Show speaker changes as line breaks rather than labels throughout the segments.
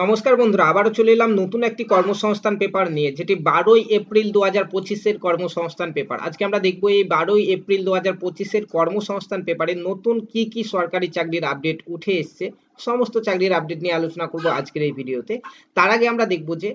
নমস্কার বন্ধুরা, আবারও চলে এলাম নতুন একটি কর্মসংস্থান পেপার নিয়ে, যেটি বারোই এপ্রিল দু হাজার পঁচিশের কর্মসংস্থান পেপার। আজকে আমরা দেখব এই বারোই এপ্রিল দু হাজার পঁচিশের কর্মসংস্থান পেপারে নতুন কি কি সরকারি চাকরির আপডেট উঠে এসছে সমস্ত চাকরির আপডেট নিয়ে আলোচনা করব আজকের এই ভিডিওতে। তার আগে আমরা দেখব যে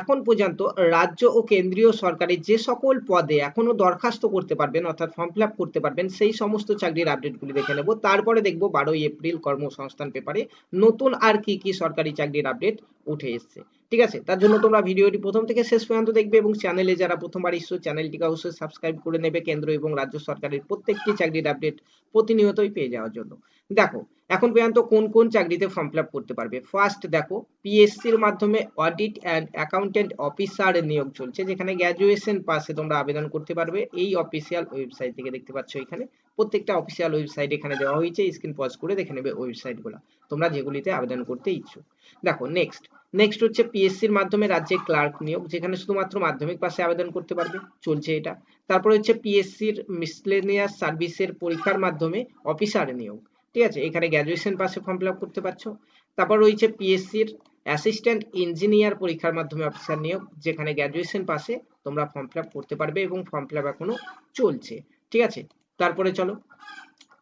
এখন পর্যন্ত রাজ্য ও কেন্দ্রীয় সরকারি যে সকল পদে এখনও দরখাস্ত করতে পারবেন, অর্থাৎ ফর্ম ফিল করতে পারবেন, সেই সমস্ত চাকরির আপডেটগুলি দেখে নেব। তারপরে দেখব বারোই এপ্রিল কর্মসংস্থান পেপারে নতুন আর কি কি সরকারি চাকরির আপডেট উঠে এসছে। ঠিক আছে? তার জন্য তোমরা ভিডিওটি প্রথম থেকে শেষ পর্যন্ত দেখবে এবং চ্যানেলে যারা প্রথমবার এসছো চ্যানেলটিকে অবশ্যই সাবস্ক্রাইব করে নেবে কেন্দ্র এবং রাজ্য সরকারের প্রত্যেকটি চাকরির আপডেট প্রতিনিয়তই পেয়ে যাওয়ার জন্য। দেখো, এখন পর্যন্ত কোন কোন চাকরিতে ফর্ম ফিল করতে পারবে? ফার্স্ট দেখো পিএসসির মাধ্যমে অডিট অ্যান্ড অ্যাকাউন্টেন্ট অফিসার নিয়োগ চলছে, যেখানে গ্র্যাজুয়েশন পাসে তোমরা আবেদন করতে পারবে। এই অফিসিয়াল ওয়েবসাইট থেকে দেখতে পাচ্ছ এখানে প্রত্যেকটা অফিসিয়াল ওয়েবসাইট এখানে দেওয়া হয়েছে স্ক্রিন পজ করে দেখে নেবে ওয়েবসাইটগুলো তোমরা যেগুলিতে আবেদন করতে ইচ্ছুক। দেখো নেক্সট নেক্সট হচ্ছে পিএসসির মাধ্যমে রাজ্যে ক্লার্ক নিয়োগ, যেখানে শুধুমাত্র মাধ্যমিক পাশে আবেদন করতে পারবে, চলছে এটা। তারপরে হচ্ছে পিএসসির মিসলেনিয়াস সার্ভিসের পরীক্ষার মাধ্যমে অফিসার নিয়োগ, ঠিক আছে? এখানে গ্র্যাজুয়েশন পাশে ফর্ম ফিল করতে পারছ। তারপর রয়েছে পিএসসির অ্যাসিস্ট্যান্ট ইঞ্জিনিয়ার পরীক্ষার মাধ্যমে অফিসার নিয়োগ, যেখানে গ্র্যাজুয়েশন পাশে তোমরা ফর্ম ফিল করতে পারবে এবং ফর্ম ফিল এখনও চলছে, ঠিক আছে? তারপরে চলো,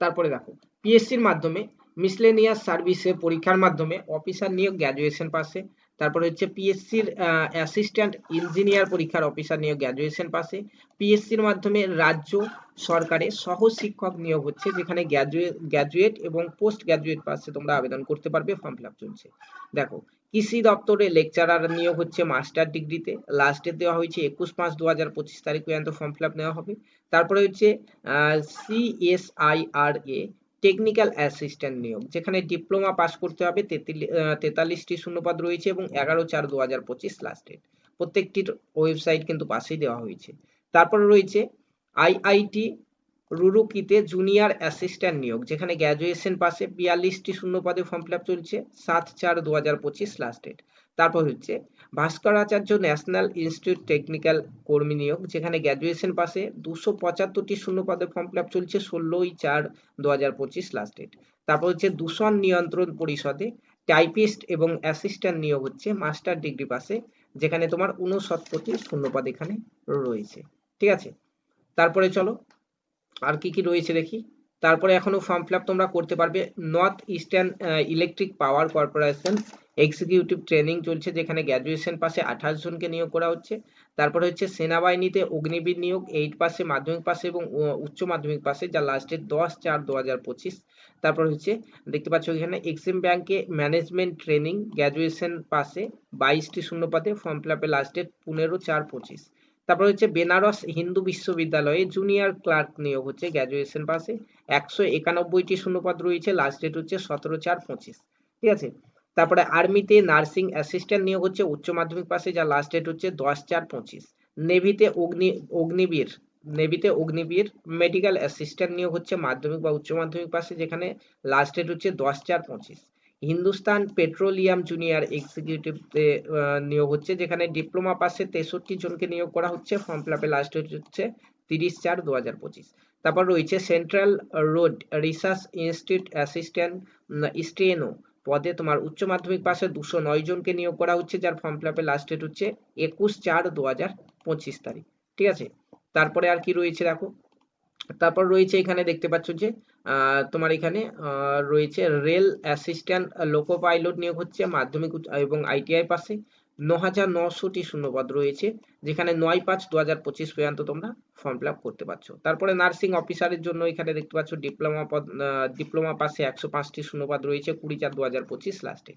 তারপরে দেখো পিএসসির মাধ্যমে মিসলেনিয়াস সার্ভিসে পরীক্ষার মাধ্যমে অফিসার নিয়োগ গ্র্যাজুয়েশন পাশে তারপরে হচ্ছে পিএসসির অ্যাসিস্ট্যান্ট ইঞ্জিনিয়ার পরীক্ষার অফিসার নিয়োগ গ্র্যাজুয়েশন পাশে পিএসসির মাধ্যমে রাজ্য সরকারে সহ শিক্ষক নিয়োগ হচ্ছে, যেখানে গ্র্যাজুয়েট গ্র্যাজুয়েট এবং পোস্ট গ্র্যাজুয়েট পাশে তোমরা আবেদন করতে পারবে ফর্ম ফিল চলছে। দেখো, কৃষি দপ্তরে লেকচারার নিয়োগ হচ্ছে মাস্টার ডিগ্রিতে লাস্ট দেওয়া হয়েছে একুশ পাঁচ দু হাজার পঁচিশ তারিখ পর্যন্ত ফর্ম ফিল নেওয়া হবে। তারপরে হচ্ছে সিএসআইআরএ টেকনিক্যাল অ্যাসিস্ট্যান্ট নিয়োগ, যেখানে ডিপ্লোমা পাস করতে হবে তেতাল্লিশটি শূন্যপদ রয়েছে এবং এগারো চার দু হাজার পঁচিশ লাস্ট ডেট প্রত্যেকটির ওয়েবসাইট কিন্তু পাশেই দেওয়া হয়েছে। তারপরে রয়েছে আইআইটি রুরুকিতে জুনিয়র অ্যাসিস্ট্যান্ট নিয়োগ, যেখানে গ্র্যাজুয়েশন পাশে বিয়াল্লিশটি শূন্যপদে ফর্ম ফিল আপ চলছে, সাত চার দু হাজার পঁচিশ লাস্ট ডেট তারপর হচ্ছে ভাস্করাচার্য ন্যাশনাল ইনস্টিটিউট টেকনিক্যাল কর্মী নিয়োগ, যেখানে গ্র্যাজুয়েশন পাশে দুশো পঁচাত্তরটি শূন্য ফর্ম ফিল চলছে ষোলোই চার দু হাজার পঁচিশ লাস্ট ডেট তারপর হচ্ছে দূষণ নিয়ন্ত্রণ পরিষদে টাইপিস্ট এবং অ্যাসিস্ট্যান্ট নিয়োগ হচ্ছে মাস্টার ডিগ্রি পাশে যেখানে তোমার উনসত্তরটি শূন্যপদ এখানে রয়েছে। ঠিক আছে? তারপরে চলো, আর কি কি রয়েছে দেখি। তারপরে এখনও ফর্ম ফিল তোমরা করতে পারবে North Eastern Electric Power Corporation executive training চলছে, যেখানে গ্র্যাজুয়েশন পাশে আঠাশ জনকে নিয়োগ করা হচ্ছে। তারপরে হচ্ছে সেনাবাহিনীতে অগ্নিবীর নিয়োগ এইট পাশে মাধ্যমিক পাশে এবং উচ্চ মাধ্যমিক পাশে যা লাস্টের দশ চার দু হাজার পঁচিশ। তারপর হচ্ছে দেখতে পাচ্ছ এখানে এক্সিম ব্যাংকে ম্যানেজমেন্ট ট্রেনিং গ্র্যাজুয়েশন পাশে বাইশটি শূন্যপদে ফর্ম ফিল আপে লাস্ট ডেট পনেরো চার পঁচিশ। তারপর হচ্ছে বেনারস হিন্দু বিশ্ববিদ্যালয়ে জুনিয়র ক্লার্ক নিয়োগ হচ্ছে গ্র্যাজুয়েশন পাশে একশো একানব্বইটি শূন্যপদ রয়েছে লাস্ট ডেট হচ্ছে সতেরো চার পঁচিশ। ঠিক আছে? তারপরে আর্মিতে নার্সিং অ্যাসিস্ট্যান্ট নিয়োগ হচ্ছে, উচ্চ মাধ্যমিক পাশে যা লাস্ট ডেট হচ্ছে দশ চার পঁচিশ। নেভিতে অগ্নি, অগ্নিবীর, নেভিতে অগ্নিবীর মেডিকেল অ্যাসিস্ট্যান্ট নিয়োগ হচ্ছে মাধ্যমিক বা উচ্চ মাধ্যমিক পাশে, যেখানে লাস্ট ডেট হচ্ছে দশ চার পঁচিশ। হিন্দুস্তান পেট্রোলিয়াম জুনিয়র এক্সিকিউটিভ নিয়োগ হচ্ছে, যেখানে ডিপ্লোমা পাশে তেষট্টি জনকে নিয়োগ করা হচ্ছে ফর্ম ফিল আপে লাস্ট ডেট হচ্ছে তিরিশ চার দু হাজার পঁচিশ। তারপর রয়েছে central road research institute assistant steno পদে তোমার উচ্চ মাধ্যমিক পাশে দুশো নয় জনকে নিয়োগ করা হচ্ছে, যার ফর্ম ফিল আপে লাস্ট ডেট হচ্ছে একুশ চার দু হাজার পঁচিশ তারিখ। ঠিক আছে? তারপরে আর কি রয়েছে দেখো? তারপর রয়েছে এখানে দেখতে পাচ্ছ যে তোমার এখানে রয়েছে রেল অ্যাসিস্ট্যান্ট লোকো পাইলট নিয়োগ হচ্ছে, মাধ্যমিক এবং আইটিআই পাশে। ন হাজার নশোটি শূন্যপদ রয়েছে, যেখানে নয় পাঁচ দু হাজার পঁচিশ পর্যন্ত তোমরা ফর্ম ফিল করতে পারছ। তারপরে নার্সিং অফিসারের জন্য এখানে দেখতে পাচ্ছ ডিপ্লোমা পদ ডিপ্লোমা পাশে একশো পাঁচটি শূন্যপদ রয়েছে, কুড়ি চার দু হাজার পঁচিশ লাস্টে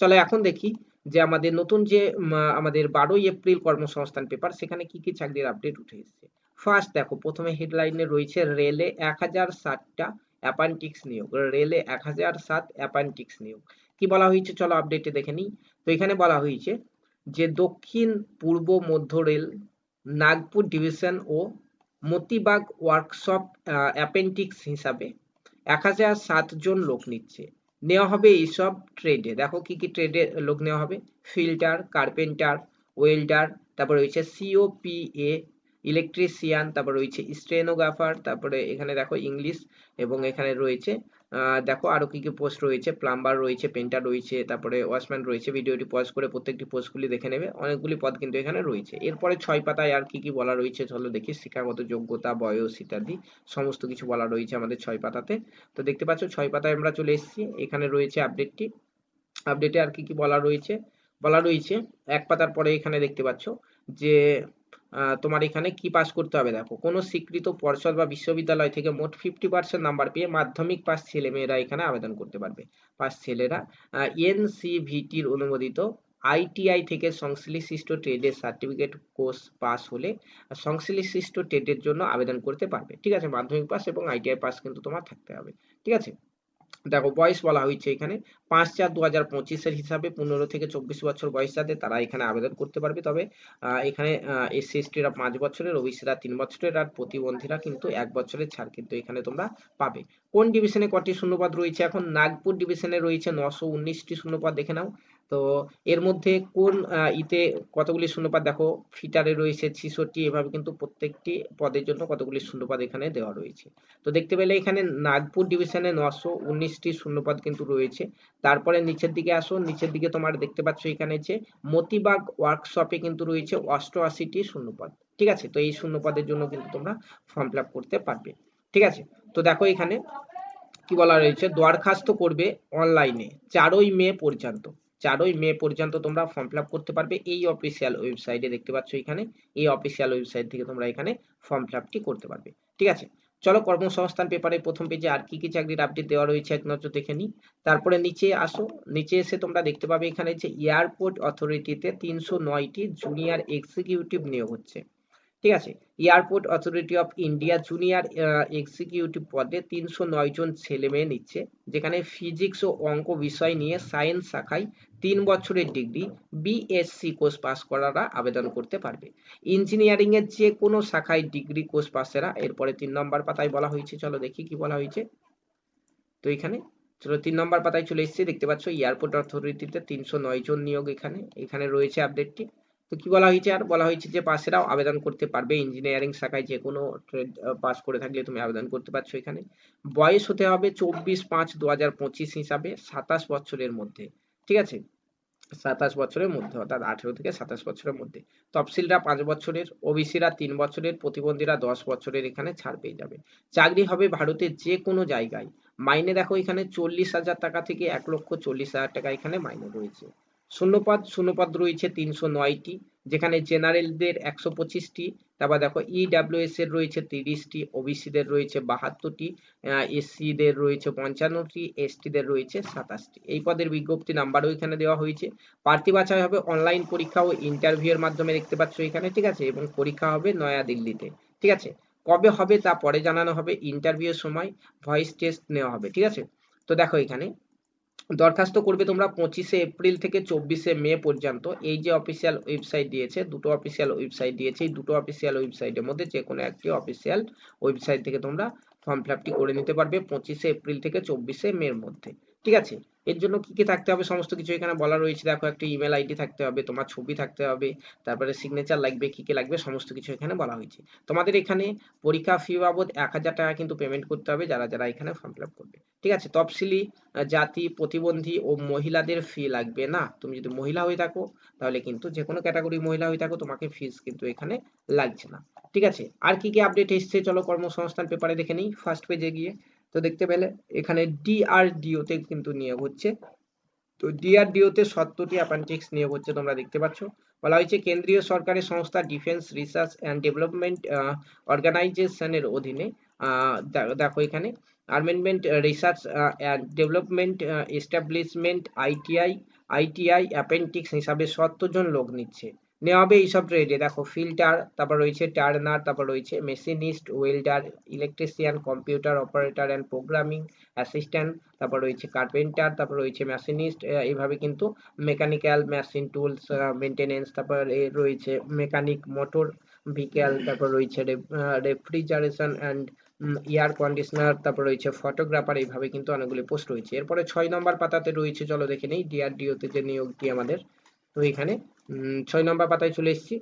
চলো এখন দেখি যে আমাদের নতুন যে আমাদের বারোই এপ্রিল কর্মসংস্থান পেপার সেখানে কি কি চাকরির আপডেট উঠে এসেছে। ফার্স্ট দেখো, প্রথমে হেডলাইনে রয়েছে রেলে এক হাজার ষাটটা অ্যাপান্টিক্স নিয়োগ। রেলে এক হাজার সাত অ্যাপান্টিক্স নিয়োগ। কি বলা হয়েছে? চলো আপডেটে দেখে নিই। তো এখানে বলা হয়েছে যে দক্ষিণ পূর্ব মধ্য রেল, নাগপুর ডিভিশন ও মতিবাগ ওয়ার্কশপ অ্যাপেন্টিক্স হিসাবে এক হাজার সাতজন লোক নিচ্ছে। নেওয়া হবে এইসব ট্রেডে দেখো কি কি ট্রেডে লোক নেওয়া হবে। ফিল্টার কার্পেন্টার ওয়েল্ডার তারপর রয়েছে সিওপিএ ইলেকট্রিশিয়ান তারপর রয়েছে স্টেনোগ্রাফার তারপরে এখানে দেখো ইংলিশ এবং এখানে রয়েছে দেখো আরও কি কি পোস্ট রয়েছে প্লাম্বার রয়েছে পেন্টার রয়েছে, তারপরে ওয়াচম্যান রয়েছে, ভিডিওটি পজ করে প্রত্যেকটি পোস্টগুলি দেখে নেবে, অনেকগুলি পদ কিন্তু এখানে রয়েছে। এরপরে ছয় পাতায় আর কি কি বলা রয়েছে চলো দেখি, শিক্ষাগত যোগ্যতা, বয়স ইত্যাদি, সমস্ত কিছু বলা রয়েছে আমাদের ছয় পাতাতে। তো দেখতে পাচ্ছ ছয় পাতায় আমরা চলে এসেছি, এখানে রয়েছে আপডেটটি আপডেটে আর কি কি বলা রয়েছে? বলা রয়েছে, এক পাতার পরে এখানে দেখতে পাচ্ছ যে তোমার এখানে কি পাস করতে হবে? দেখো, কোনো স্বীকৃত পর্ষদ বা বিশ্ববিদ্যালয় থেকে মোট ফিফটি পার্সেন্ট নাম্বার পেয়ে মাধ্যমিক পাস ছেলেমেয়েরা এখানে আবেদন করতে পারবে। পাস ছেলেরা এনসিভিটির অনুমোদিত আইটিআই থেকে সংশ্লিষ্ট ট্রেডের সার্টিফিকেট কোর্স পাস হলে সংশ্লিষ্ট ট্রেডের জন্য আবেদন করতে পারবে। ঠিক আছে? মাধ্যমিক পাস এবং আইটিআই পাস কিন্তু তোমার থাকতে হবে। ঠিক আছে? দেখো বয়স বলা হয়েছে এখানে। পাঁচ চার দু হাজার পঁচিশের হিসাবে পনেরো থেকে চব্বিশ বছর বয়স যাদের, তারা এখানে আবেদন করতে পারবে। তবে এখানে এসসি এসটিরা পাঁচ বছরের, ওবিসিরা তিন বছরের, আর প্রতিবন্ধীরা কিন্তু এক বছরের ছাড় কিন্তু এখানে তোমরা পাবে। কোন ডিভিশনে কটি শূন্যপদ রয়েছে? এখন নাগপুর ডিভিশনে রয়েছে নশো উনিশটি শূন্যপদ, দেখে নাও। তো এর মধ্যে কোন ইতে কতগুলি শূন্যপদ দেখো, ফিটারে রয়েছে ছিষট্টি, এভাবে কিন্তু প্রত্যেকটি পদের জন্য কতগুলি শূন্যপদ এখানে দেওয়া রয়েছে। তো দেখতে পেলে এখানে নাগপুর ডিভিশনে নশো উনিশটি শূন্যপদ কিন্তু রয়েছে। তারপরে নিচের দিকে আসো, নিচের দিকে তোমার দেখতে পাচ্ছ এখানে যে মতিবাগ ওয়ার্কশপে কিন্তু রয়েছে অষ্টআশিটি শূন্যপদ ঠিক আছে? তো এই শূন্যপদের জন্য কিন্তু তোমরা ফর্ম ফিল করতে পারবে। ঠিক আছে? তো দেখো এখানে কি বলা রয়েছে? দরখাস্ত করবে অনলাইনে চারই মে পর্যন্ত। চারই মে পর্যন্ত তোমরা ফর্ম ফিল করতে পারবে। এই অফিসিয়াল ওয়েবসাইটে দেখতে পাচ্ছ এখানে, এই অফিসিয়াল ওয়েবসাইট থেকে তোমরা এখানে ফর্ম ফিল করতে পারবে। ঠিক আছে? চলো কর্মসংস্থান পেপারে প্রথম পেজে আর কি কি চাকরির আপডেট দেওয়া রয়েছে এক নজর দেখে নিই। তারপরে নিচে আসো, নিচে এসে তোমরা দেখতে পাবে এখানে যে এয়ারপোর্ট অথরিটিতে তিনশো নয়টি জুনিয়র এক্সিকিউটিভ নিয়োগ হচ্ছে। ঠিক আছে? Airport Authority of India junior executive পদে তিনশো নয় জন ছেলে মেয়ে নিচ্ছে, যেখানে ফিজিক্স ও অঙ্ক বিষয় নিয়ে সায়েন্স শাখায় তিন বছরের ডিগ্রি বিএসসি কোর্স পাস করারা আবেদন করতে পারবে। ইঞ্জিনিয়ারিং এর যে কোনো শাখায় ডিগ্রি কোর্স পাসেরা এরপরে তিন নম্বর পাতায় বলা হয়েছে, চলো দেখি কি বলা হয়েছে। তো এখানে, চলো তিন নম্বর পাতায় চলে এসেছি, দেখতে পাচ্ছ এয়ারপোর্ট অথরিটিতে তিনশো নয় জন নিয়োগ এখানে এখানে রয়েছে আপডেটটি তো কি বলা হয়েছে? আর বলা হয়েছে যে পাশেরাও আবেদন করতে পারবে। ইঞ্জিনিয়ারিং শাখায় যে কোনো ট্রেড পাস করে থাকলে তুমি আবেদন করতে পারছ এখানে। বয়স হতে হবে চব্বিশ পাঁচ দু হাজার পঁচিশ হিসাবে সাতাশ বছরের মধ্যে। ঠিক আছে? সাতাশ বছরের মধ্যে, অর্থাৎ আঠেরো থেকে সাতাশ বছরের মধ্যে। তফসিলরা পাঁচ বছরের, ওবিসিরা তিন বছরের, প্রতিবন্ধীরা দশ বছরের এখানে ছাড় পেয়ে যাবে। চাকরি হবে ভারতের যে কোনো জায়গায়। মাইনে দেখো এখানে চল্লিশ হাজার টাকা থেকে এক লক্ষ চল্লিশ হাজার টাকা এখানে মাইনে রয়েছে। শূন্যপদ শূন্যপদ রয়েছে তিনশো নয়টি, যেখানে জেনারেলদের একশো পঁচিশটি, তারপর দেখো ইডাব্লিউএস এর রয়েছে তিরিশটি ওবিসিদের রয়েছে বাহাত্তরটি এসসিদের রয়েছে পঞ্চান্নটি এসটিদের রয়েছে সাতাশটি। এই পদের বিজ্ঞপ্তি নাম্বারও এখানে দেওয়া হয়েছে। প্রার্থী বাছাই হবে অনলাইন পরীক্ষা ও ইন্টারভিউ এর মাধ্যমে দেখতে পাচ্ছ এখানে, ঠিক আছে? এবং পরীক্ষা হবে নয়া দিল্লিতে ঠিক আছে? কবে হবে তা পরে জানানো হবে ইন্টারভিউ সময় ভয়েস টেস্ট নেওয়া হবে, ঠিক আছে? তো দেখো এখানে দরখাস্ত করবে তোমরা পঁচিশে এপ্রিল থেকে চব্বিশে মে পর্যন্ত। এই যে অফিসিয়াল ওয়েবসাইট দিয়েছে, দুটো অফিসিয়াল ওয়েবসাইট দিয়েছে, এই দুটো অফিসিয়াল ওয়েবসাইটের মধ্যে যে কোনো একটি অফিসিয়াল ওয়েবসাইট থেকে তোমরা ফর্ম ফিল আপটি করে নিতে পারবে পঁচিশে এপ্রিল থেকে চব্বিশে মের মধ্যে। ঠিক আছে? এর জন্য কি কি থাকতে হবে? সমস্ত কিছু এখানে বলা রয়েছে। দেখো, একটা ইমেল আইডি থাকতে হবে, তোমার ছবি থাকতে হবে, তারপরে সিগনেচার লাগবে, কি কি লাগবে, সমস্ত কিছু এখানে বলা হয়েছে। তোমাদের এখানে পরীক্ষা ফি বাবদ এক হাজার টাকা কিন্তু পেমেন্ট করতে হবে যারা যারা এখানে ফর্ম ফিল করবে। ঠিক আছে? তফসিলি জাতি, প্রতিবন্ধী ও মহিলাদের ফি লাগবে না? তুমি যদি মহিলা হয়ে থাকো, তাহলে কিন্তু যে কোনো ক্যাটাগরি মহিলা হয়ে থাকো, তোমাকে ফিস কিন্তু এখানে লাগছে না। ঠিক আছে? আর কি কি আপডেট এসছে? চলো কর্মসংস্থান পেপারে দেখে নিই। ফার্স্ট পেজে গিয়ে তো দেখতে পেলে এখানে ডিআরডিও তে কিন্তু নিয়োগ হচ্ছে। তো ডিআরডিও তে সত্তরটি অ্যাপেন্ডিক্স নিয়োগ হচ্ছে তোমরা দেখতে পাচ্ছ। বলা হয়েছে কেন্দ্রীয় সরকারের সংস্থা ডিফেন্স রিসার্চ অ্যান্ড ডেভেলপমেন্ট অর্গানাইজেশনের অধীনে দেখো এখানে। Armament research and development establishment ITI ITI apprentices হিসাবে সত্তর জন লোক নিচ্ছে। নেওয়া হবে এইসব ট্রেডে দেখো ফিল্টার তারপর রয়েছে টার্নার তারপর রয়েছে machinist welder electrician computer operator and programming assistant তারপর রয়েছে কার্পেন্টার তারপর রয়েছে মেশিনিস্ট এইভাবে কিন্তু মেকানিক্যাল মেশিন টুলস মেনটেনেন্স তারপর রয়েছে মেকানিক মোটর ভিকেল তারপর রয়েছে রেফ্রিজারেশন অ্যান্ড এয়ার কন্ডিশনার তারপর রয়েছে ফটোগ্রাফার এইভাবে কিন্তু অনেকগুলি পোস্ট রয়েছে। এরপরে ছয় নম্বর পাতাতে রয়েছে, চলো দেখে নেই ডিআরডিও তে যে নিয়োগটি আমাদের তো এখানে ছয় নম্বর পাতায় চলে এসেছি।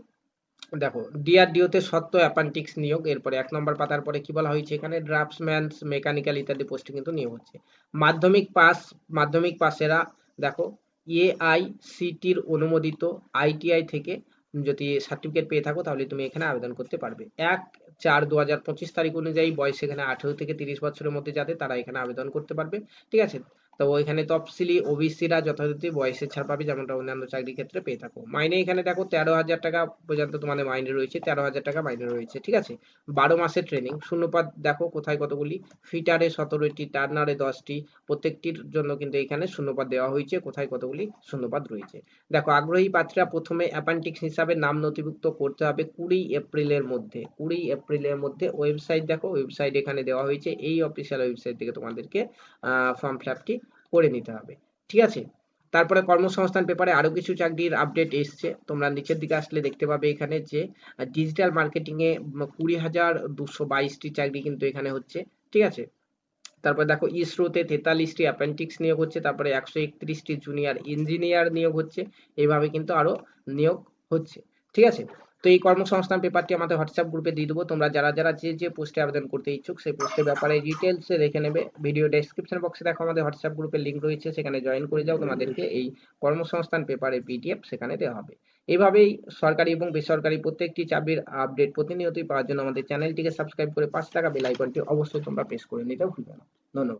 দেখো ডিআরডিওতে সত্য অ্যাপান্টিক্স নিয়োগ, এরপরে এক নম্বর পাতার পরে কি বলা হয়েছে এখানে? ড্রাফটসম্যান মেকানিক্যাল ইত্যাদি পোস্টে কিন্তু নিয়োগ হচ্ছে। মাধ্যমিক পাস মাধ্যমিক পাসেরা দেখো এআইসিটির অনুমোদিত আইটিআই থেকে যদি সার্টিফিকেট পেয়ে থাকো, তাহলে তুমি এখানে আবেদন করতে পারবে। এক চার দু হাজার পঁচিশ তারিখ অনুযায়ী বয়স এখানে আঠেরো থেকে তিরিশ বছরের মধ্যে যাতে তারা এখানে আবেদন করতে পারবে। ঠিক আছে? তো এখানে তফসিলি ওবিসিরা যথাযথ বয়সে ছাড় পাবে, যেমনটা অন্যান্য চাকরির ক্ষেত্রে পেয়ে থাকো। মাইনে এখানে দেখো তেরো হাজার টাকা পর্যন্ত তোমাদের মাইনে রয়েছে, তেরো হাজার টাকা মাইনে রয়েছে, ঠিক আছে? বারো মাসের ট্রেনিং শূন্যপাত দেখো কোথায় কতগুলি? ফিটারে সতেরোটি টার্নারে দশটি, প্রত্যেকটির জন্য কিন্তু এখানে শূন্যপাত দেওয়া হয়েছে, কোথায় কতগুলি? শূন্যপাত রয়েছে। দেখো আগ্রহী প্রার্থীরা প্রথমে অ্যাপান্টিক্স হিসাবে নাম নথিভুক্ত করতে হবে কুড়ি এপ্রিলের মধ্যে, কুড়ি এপ্রিলের মধ্যে ওয়েবসাইট দেখো ওয়েবসাইট এখানে দেওয়া হয়েছে, এই অফিসিয়াল ওয়েবসাইট থেকে তোমাদেরকে ফর্ম ফিল করে নিতে হবে, ঠিক আছে? তারপরে কর্মসংস্থান পেপারে আরও কিছু চাকরির আপডেট এসছে। তোমরা নিচের দিকে আসলে দেখতে পাবে এখানে যে ডিজিটাল মার্কেটিং এ কুড়ি হাজার দুশো বাইশটি চাকরি কিন্তু এখানে হচ্ছে, ঠিক আছে? তারপর দেখো, ইসরোতে তেতাল্লিশটি অ্যাপেন্টিক্স নিয়োগ হচ্ছে, তারপরে একশো একত্রিশটি জুনিয়র ইঞ্জিনিয়ার নিয়োগ হচ্ছে এইভাবে কিন্তু আরও নিয়োগ হচ্ছে, ঠিক আছে? তো এই কর্মসংস্থান পেপারটি আমাদের হোয়াটসঅ্যাপ গ্রুপে দিয়ে দেবো। তোমরা যারা যারা যে যে পোস্টে আবেদন করতে ইচ্ছুক, সেই পোস্টের ব্যাপারে ডিটেলসে দেখে নেবে। ভিডিও ডেসক্রিপশন বক্সে দেখো আমাদের হোয়াটসঅ্যাপ গ্রুপের লিঙ্ক রয়েছে, সেখানে জয়েন করে যাও। তোমাদেরকে এই কর্মসংস্থান পেপারের পিডিএফ সেখানে দেওয়া হবে। এইভাবেই সরকারি এবং বেসরকারি প্রত্যেকটি চাবির আপডেট প্রতিনিয়তই পাওয়ার জন্য আমাদের চ্যানেলটিকে সাবস্ক্রাইব করে পাঁচ টাকা বেল আইকনটি অবশ্যই তোমরা প্রেস করে নিতে ভুলবে না। ধন্যবাদ।